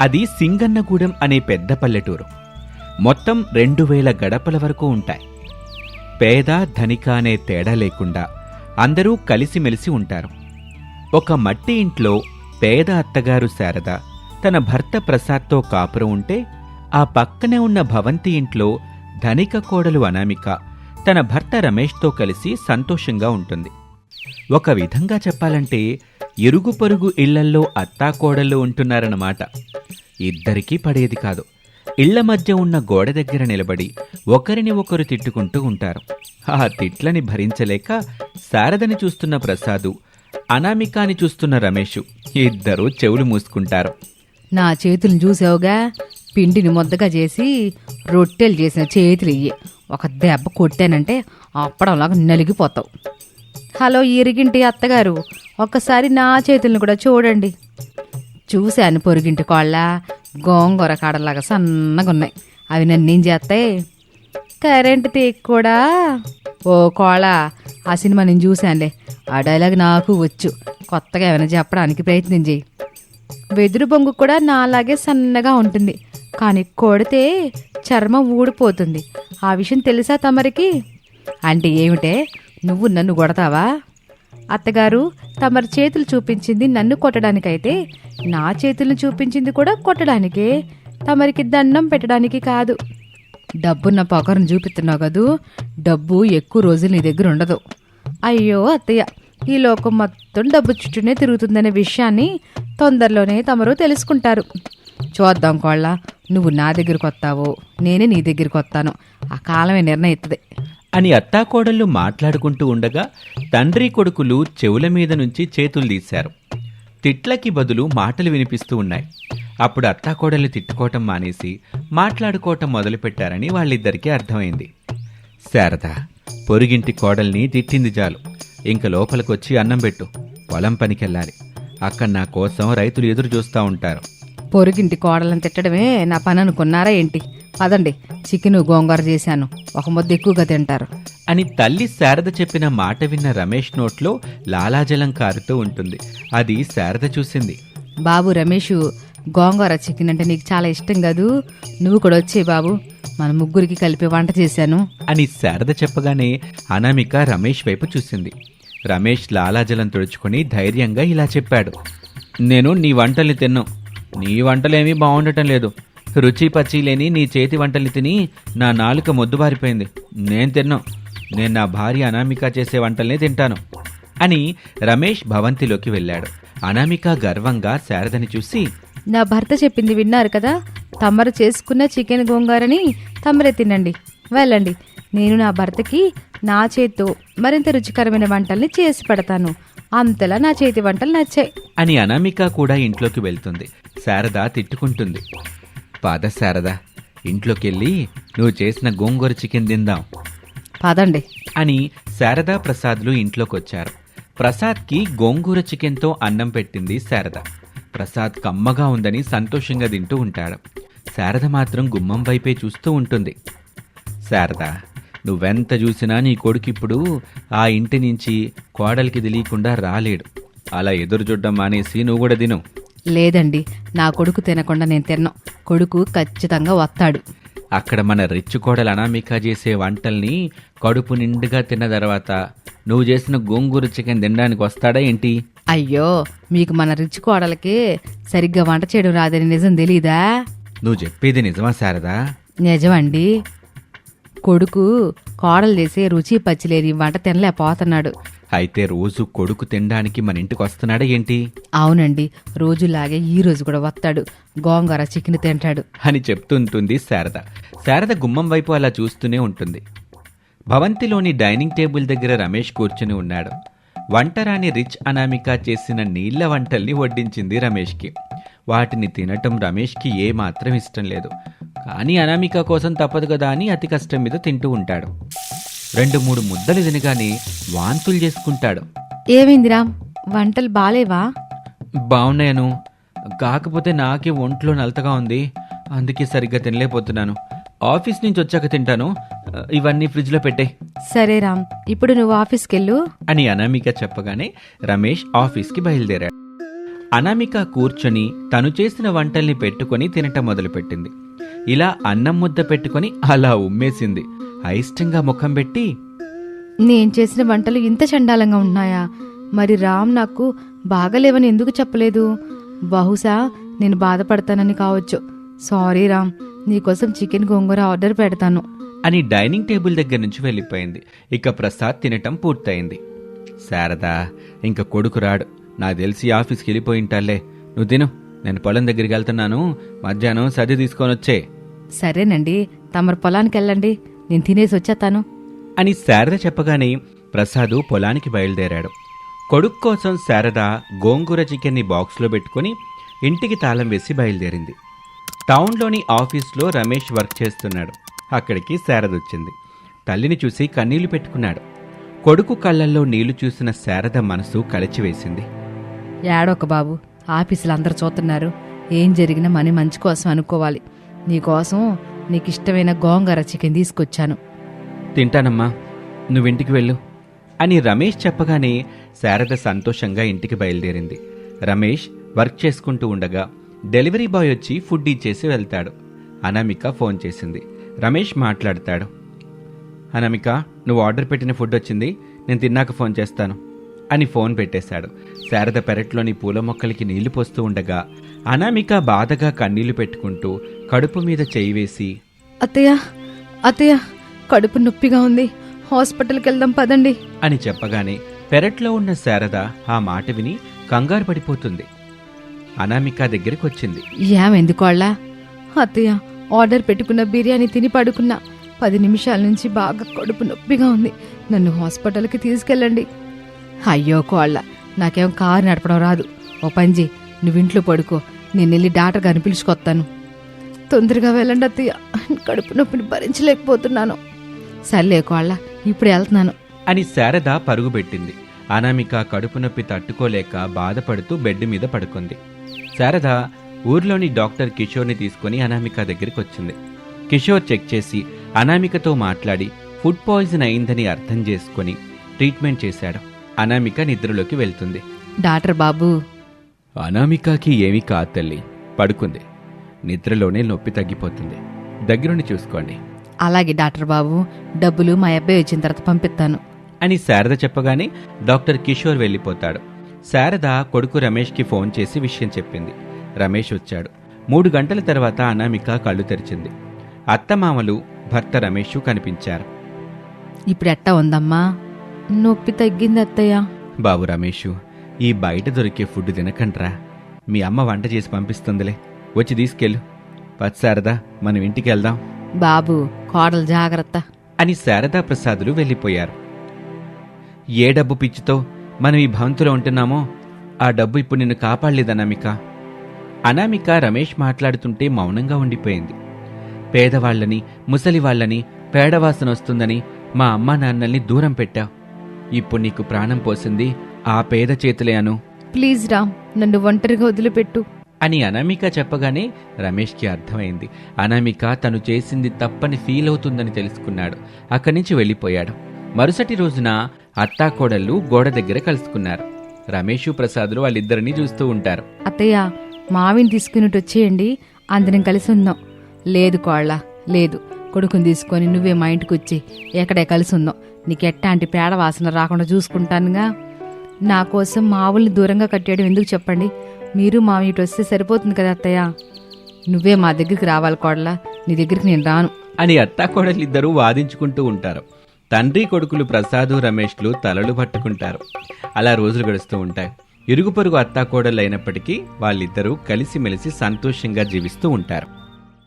అది సింగన్నగూడెం అనే పెద్ద పల్లెటూరు. మొత్తం రెండు వేల గడపల వరకు ఉంటాయి. పేద ధనిక అనే తేడా లేకుండా అందరూ కలిసిమెలిసి ఉంటారు. ఒక మట్టి ఇంట్లో పేద అత్తగారు శారద తన భర్త ప్రసాద్తో కాపురం ఉంటే ఆ పక్కనే ఉన్న భవంతి ఇంట్లో ధనిక కోడలు అనామిక తన భర్త రమేష్తో కలిసి సంతోషంగా ఉంటుంది. ఒక విధంగా చెప్పాలంటే ఇరుగు పొరుగు ఇళ్ళల్లో అత్తాకోడళ్ళు ఉంటున్నారన్నమాట. ఇద్దరికీ పడేది కాదు. ఇళ్ళ మధ్య ఉన్న గోడ దగ్గర నిలబడి ఒకరిని ఒకరు తిట్టుకుంటూ ఉంటారు. ఆ తిట్లని భరించలేక శారదని చూస్తున్న ప్రసాదు అనామికాని చూస్తున్న రమేషు ఇద్దరూ చెవులు మూసుకుంటారు. నా చేతులను చూసావుగా? పిండిని ముద్దగా చేసి రొట్టెలు చేసిన చేతులు ఇయ్యి. ఒక దెబ్బ కొట్టానంటే అప్పడంలాగా నలిగిపోతావు. హలో ఇరిగింటి అత్తగారు ఒక్కసారి నా చేతులను కూడా చూడండి. చూశాను పొరుగింటి కోళ్ళ గోంగూర కాడలాగా సన్నగా ఉన్నాయి. అవి నన్నేం చేస్తాయి? కరెంట్ తీగ కూడా. ఓ కోళ ఆ సినిమా నేను చూశానులే. ఆ డైలాగ్ నాకు వచ్చు. కొత్తగా ఏమైనా చెప్పడానికి ప్రయత్నం చేయి. వెదురు బొంగు కూడా నాలాగే సన్నగా ఉంటుంది. కానీ కొడితే చర్మం ఊడిపోతుంది. ఆ విషయం తెలుసా తమరికి? అంటే ఏమిటే? నువ్వు నన్ను కొడతావా? అత్తగారు తమరి చేతులు చూపించింది నన్ను కొట్టడానికైతే నా చేతులను చూపించింది కూడా కొట్టడానికే. తమరికి దండం పెట్టడానికి కాదు. డబ్బున్న పొగరును చూపిస్తున్నావు కదూ? డబ్బు ఎక్కువ రోజులు నీ దగ్గర ఉండదు. అయ్యో అత్తయ్య ఈ లోకం మొత్తం డబ్బు చుట్టూనే తిరుగుతుందనే విషయాన్ని తొందరలోనే తమరు తెలుసుకుంటారు. చూద్దాం కోళ్ళ నువ్వు నా దగ్గరికి వస్తావో నేనే నీ దగ్గరికి వస్తాను. ఆ కాలమే నిర్ణయిస్తుంది అని అత్తాకోడళ్ళు మాట్లాడుకుంటూ ఉండగా తండ్రి కొడుకులు చెవుల మీద నుంచి చేతులు తీశారు. తిట్లకి బదులు మాటలు వినిపిస్తూ ఉన్నాయి. అప్పుడు అత్తాకోడళ్ళు తిట్టుకోవటం మానేసి మాట్లాడుకోవటం మొదలుపెట్టారని వాళ్ళిద్దరికీ అర్థమైంది. శారద పొరుగింటి కోడల్ని తిట్టింది చాలు. ఇంక లోపలికొచ్చి అన్నం పెట్టు పొలం పనికెళ్ళాలి. అక్కడ నా కోసం రైతులు ఎదురు చూస్తూ ఉంటారు. పొరుగింటి కోడలను తిట్టడమే నా పని అనుకున్నారా ఏంటి? పదండి చికెన్ గోంగూర చేశాను. ఒక ముద్ద ఎక్కువగా తింటారు. అని తల్లి శారద చెప్పిన మాట విన్న రమేష్ నోట్లో లాలాజలం కారుతూ ఉంటుంది. అది శారద చూసింది. బాబు రమేష్ గోంగూర చికెన్ అంటే నీకు చాలా ఇష్టం కదూ? నువ్వు కూడా వచ్చే బాబు. మన ముగ్గురికి కలిపి వంట చేశాను. అని శారద చెప్పగానే అనామిక రమేష్ వైపు చూసింది. రమేష్ లాలాజలం తుడుచుకొని ధైర్యంగా ఇలా చెప్పాడు. నేను నీ వంటల్ని తిన్ను. నీ వంటలేమీ బాగుండటం లేదు. రుచి పచ్చి లేని నీ చేతి వంటల్ని తిని నా నాలుక మొద్దుబారిపోయింది. నేను తిన్ను. నేను నా భార్య అనామిక చేసే వంటల్ని తింటాను. అని రమేష్ భవంతిలోకి వెళ్ళాడు. అనామిక గర్వంగా శారదని చూసి నా భర్త చెప్పింది విన్నారు కదా తమరు చేసుకున్న చికెన్ గోంగూరని తమరే తినండి. వెళ్ళండి. నేను నా భర్తకి నా చేత్తో మరింత రుచికరమైన వంటల్ని చేసి పెడతాను. అంతలా నా చేతి వంటలు నచ్చాయి. అని అనామిక కూడా ఇంట్లోకి వెళ్తుంది. శారద తిట్టుకుంటుంది. పద శారద ఇంట్లోకెళ్ళి నువ్వు చేసిన గోంగూర చికెన్ తిందాం. పదండి. అని శారదా ప్రసాద్లు ఇంట్లోకొచ్చారు. ప్రసాద్కి గోంగూర చికెన్తో అన్నం పెట్టింది శారద. ప్రసాద్ కమ్మగా ఉందని సంతోషంగా తింటూ ఉంటాడు. శారద మాత్రం గుమ్మం వైపే చూస్తూ ఉంటుంది. శారద నువ్వెంత చూసినా నీ కొడుకిప్పుడు ఆ ఇంటి నుంచి కోడలికి తెలియకుండా రాలేడు. అలా ఎదురు చూడడం మానేసి నువ్వు కూడా తిను. లేదండి నా కొడుకు తినకుండా నేను తిన్నాం. కొడుకు ఖచ్చితంగా వస్తాడు. అక్కడ మన రిచ్ కోడలు అనామిక చేసే వంటల్ని కడుపు నిండుగా తిన్న తర్వాత నువ్వు చేసిన గోంగూర చికెన్ తినడానికి వస్తాడా ఏంటి? అయ్యో మీకు మన రిచ్ కోడలకి సరిగ్గా వంట చేయడం రాదని నిజం తెలీదా? నువ్వు చెప్పేది నిజమా శారదా? నిజమండి. కొడుకు కోడలు చేసే రుచి పచ్చిలేని వంట తినలేకపోతున్నాడు. అయితే రోజు కొడుకు తినడానికి మన ఇంటికి వస్తున్నాడా ఏంటి? అవునండి రోజులాగే ఈ రోజు కూడా వస్తాడు. గోంగూర చికెన్ తింటాడు. అని చెప్తుంటుంది శారద. శారద గుమ్మం వైపు అలా చూస్తూనే ఉంటుంది. భవంతిలోని డైనింగ్ టేబుల్ దగ్గర రమేష్ కూర్చుని ఉన్నాడు. వంటరాని రిచ్ అనామిక చేసిన నీళ్ళ వంటల్ని వడ్డించింది రమేష్కి. వాటిని తినటం రమేష్కి ఏ మాత్రం ఇష్టం లేదు. కానీ అనామిక కోసం తప్పదు కదా అని అతి కష్టం మీద తింటూ ఉంటాడు. రెండు మూడు ముద్దలు తినగానే వాంతులు చేసుకుంటాడు. ఏమైంది రామ్? వంటలు బాలేవా? బాగున్నాయను కాకపోతే నాకే ఒంట్లో నలతగా ఉంది. అందుకే సరిగ్గా తినలేకపోతున్నాను. ఆఫీస్ నుంచి వచ్చాక తింటాను. ఇవన్నీ ఫ్రిడ్జ్లో పెట్టే. సరే రామ్ ఇప్పుడు నువ్వు ఆఫీస్కి వెళ్ళు అని అనామిక చెప్పగానే రమేష్ ఆఫీస్కి బయలుదేరాడు. అనామిక కూర్చొని తను చేసిన వంటల్ని పెట్టుకొని తినటం మొదలుపెట్టింది. ఇలా అన్నం ముద్ద పెట్టుకొని అలా ఉమ్మేసింది. అయిష్టంగా ముఖం పెట్టి నేను చేసిన వంటలు ఇంత చండాలంగా ఉన్నాయా? మరి రామ్ నాకు బాగలేవని ఎందుకు చెప్పలేదు? బహుశా నేను బాధపడతానని కావచ్చు. సారీ రామ్ నీకోసం చికెన్ గోంగూర ఆర్డర్ పెడతాను. అని డైనింగ్ టేబుల్ దగ్గర నుంచి వెళ్ళిపోయింది. ఇక ప్రసాద్ తినటం పూర్తయింది. శారదా ఇంక కొడుకు రాడు. నాకు తెలిసి ఆఫీస్కి వెళ్ళిపోయి ఉంటాలే. నువ్వు తిను. నేను పొలం దగ్గరికి వెళ్తున్నాను. మధ్యాహ్నం సది తీసుకొని వచ్చే. సరేనండి. తమరు పొలానికి వెళ్ళండి. నేను తినేసి వచ్చేస్తాను. అని శారద చెప్పగానే ప్రసాదు పొలానికి బయలుదేరాడు. కొడుకు కోసం శారద గోంగూర చికెన్ని బాక్స్లో పెట్టుకుని ఇంటికి తాళం వేసి బయలుదేరింది. టౌన్లోని ఆఫీస్లో రమేష్ వర్క్ చేస్తున్నాడు. అక్కడికి శారద వచ్చింది. తల్లిని చూసి కన్నీళ్ళు పెట్టుకున్నాడు. కొడుకు కళ్ళల్లో నీళ్ళు చూసిన శారద మనసు కలిచివేసింది. ఏడొక బాబు ఆఫీసులు అందరు చూస్తున్నారు. ఏం జరిగినా మన మంచి కోసం అనుకోవాలి. నీకోసం నీకు ఇష్టమైన గోంగూర చికెన్ తీసుకొచ్చాను. తింటానమ్మా నువ్వింటికి వెళ్ళు అని రమేష్ చెప్పగానే శారద సంతోషంగా ఇంటికి బయలుదేరింది. రమేష్ వర్క్ చేసుకుంటూ ఉండగా డెలివరీ బాయ్ వచ్చి ఫుడ్ ఇచ్చేసి వెళ్తాడు. అనామిక ఫోన్ చేసింది. రమేష్ మాట్లాడతాడు. అనామిక నువ్వు ఆర్డర్ పెట్టిన ఫుడ్ వచ్చింది. నేను తిన్నాక ఫోన్ చేస్తాను. అని ఫోన్ పెట్టేశాడు. శారద పెరట్లోని పూల మొక్కలకి నీళ్ళు పోస్తూ ఉండగా అనామిక బాధగా కన్నీళ్ళు పెట్టుకుంటూ కడుపు మీద చేయి వేసి అత్తయ్య అత్తయ్య కడుపు నొప్పిగా ఉంది. హాస్పిటల్కి వెళ్దాం పదండి. అని చెప్పగానే పెరట్లో ఉన్న శారద ఆ మాట విని కంగారు పడిపోతుంది. అనామిక దగ్గరికి వచ్చింది. ఏమెందుకోళ్ళ? అత్తయ్య ఆర్డర్ పెట్టుకున్న బిర్యానీ తిని పడుకున్నా. పది నిమిషాల నుంచి బాగా కడుపు నొప్పిగా ఉంది. నన్ను హాస్పిటల్కి తీసుకెళ్ళండి. అయ్యో కోళ్ళ నాకేం కారు నడపడం రాదు. ఓ పంజి నువ్వు ఇంట్లో పడుకో. నేను వెళ్ళి డాక్టర్ గారిని పిలుచుకొస్తాను. తొందరగా వెళ్ళండి అత్తయ్య. కడుపు నొప్పిని భరించలేకపోతున్నాను. సర్లే కోళ్ళ ఇప్పుడు వెళ్తున్నాను. అని శారద పరుగు పెట్టింది. అనామిక కడుపు నొప్పి తట్టుకోలేక బాధపడుతూ బెడ్ మీద పడుకుంది. శారద ఊర్లోని డాక్టర్ కిషోర్ని తీసుకుని అనామిక దగ్గరికి వచ్చింది. కిషోర్ చెక్ చేసి అనామికతో మాట్లాడి ఫుడ్ పాయిజన్ అయిందని అర్థం చేసుకొని ట్రీట్మెంట్ చేశాడు. అనామిక నిద్రలోకి వెళ్తుంది. డాక్టర్ బాబు. అనామికకి ఏమీ కాదు తల్లి. పడుకుంది. నిద్రలోనే నొప్పి తగ్గిపోతుంది. దగ్గరుండి చూసుకోండి. అలాగే డాక్టర్ బాబు. డబ్బులు మా అబ్బాయి వచ్చిన తర్వాత పంపిస్తాను. అని శారద చెప్పగానే డాక్టర్ కిషోర్ వెళ్ళిపోతాడు. శారద కొడుకు రమేష్కి ఫోన్ చేసి విషయం చెప్పింది. రమేష్ వచ్చాడు. మూడు గంటల తర్వాత అనామిక కళ్ళు తెరిచింది. అత్తమామలు భర్త రమేష్ కనిపించారు. ఇప్పుడు ఎట్టా ఉందమ్మా? నొప్పి తగ్గింది అత్తయ్య. బాబు రమేషు ఈ బయట దొరికే ఫుడ్ తినకండ్రా. మీ అమ్మ వంట చేసి పంపిస్తుందిలే. వచ్చి తీసుకెళ్ళు. పచ్చ శారదా మనం ఇంటికి వెళ్దాం. బాబు కోడలు జాగ్రత్త. అని శారదా ప్రసాదులు వెళ్ళిపోయారు. ఏ డబ్బు పిచ్చితో మనం ఈ భవంతులో ఉంటున్నామో ఆ డబ్బు ఇప్పుడు నిన్ను కాపాడలేదనామిక అనామిక. రమేష్ మాట్లాడుతుంటే మౌనంగా ఉండిపోయింది. పేదవాళ్ళని ముసలి వాళ్ళని పేడవాసన వస్తుందని మా అమ్మా నాన్నల్ని దూరం పెట్టావు. ఇప్పుడు నీకు ప్రాణం పోసింది ఆ పేద చేతులే అను. ప్లీజ్ రామ్ నన్ను ఒంటరిగా వదిలిపెట్టు. అని అనామిక చెప్పగానే రమేష్కి అర్థమైంది. అనామిక తను చేసింది తప్పని ఫీల్ అవుతుందని తెలుసుకున్నాడు. అక్కడి నుంచి వెళ్ళిపోయాడు. మరుసటి రోజున అత్తాకోడళ్ళు గోడ దగ్గర కలుసుకున్నారు. రమేషు ప్రసాదులు వాళ్ళిద్దరినీ చూస్తూ ఉంటారు. అత్తయ్య మావిని తీసుకునిట్టు వచ్చేయండి. అందరం కలిసి ఉందాం. లేదు కోళ్ళ లేదు. కొడుకుని తీసుకొని నువ్వే మా ఇంటికి వచ్చి ఎక్కడే కలిసి ఉందాం. నీకు ఎట్టాంటి పేడ వాసన రాకుండా చూసుకుంటానుగా. నా కోసం మావుల్ని దూరంగా కట్టేయడం ఎందుకు చెప్పండి? మీరు మా ఇటు వస్తే సరిపోతుంది కదా అత్తయ్య? నువ్వే మా దగ్గరికి రావాలి కోడలా నీ దగ్గరికి నేను రాను. అని అత్తాకోడలిద్దరూ వాదించుకుంటూ ఉంటారు. తండ్రి కొడుకులు ప్రసాదు రమేష్లు తలలు పట్టుకుంటారు. అలా రోజులు గడుస్తూ ఉంటాయి. ఇరుగు పొరుగు అత్తాకోడళ్ళు అయినప్పటికీ వాళ్ళిద్దరూ కలిసిమెలిసి సంతోషంగా జీవిస్తూ ఉంటారు.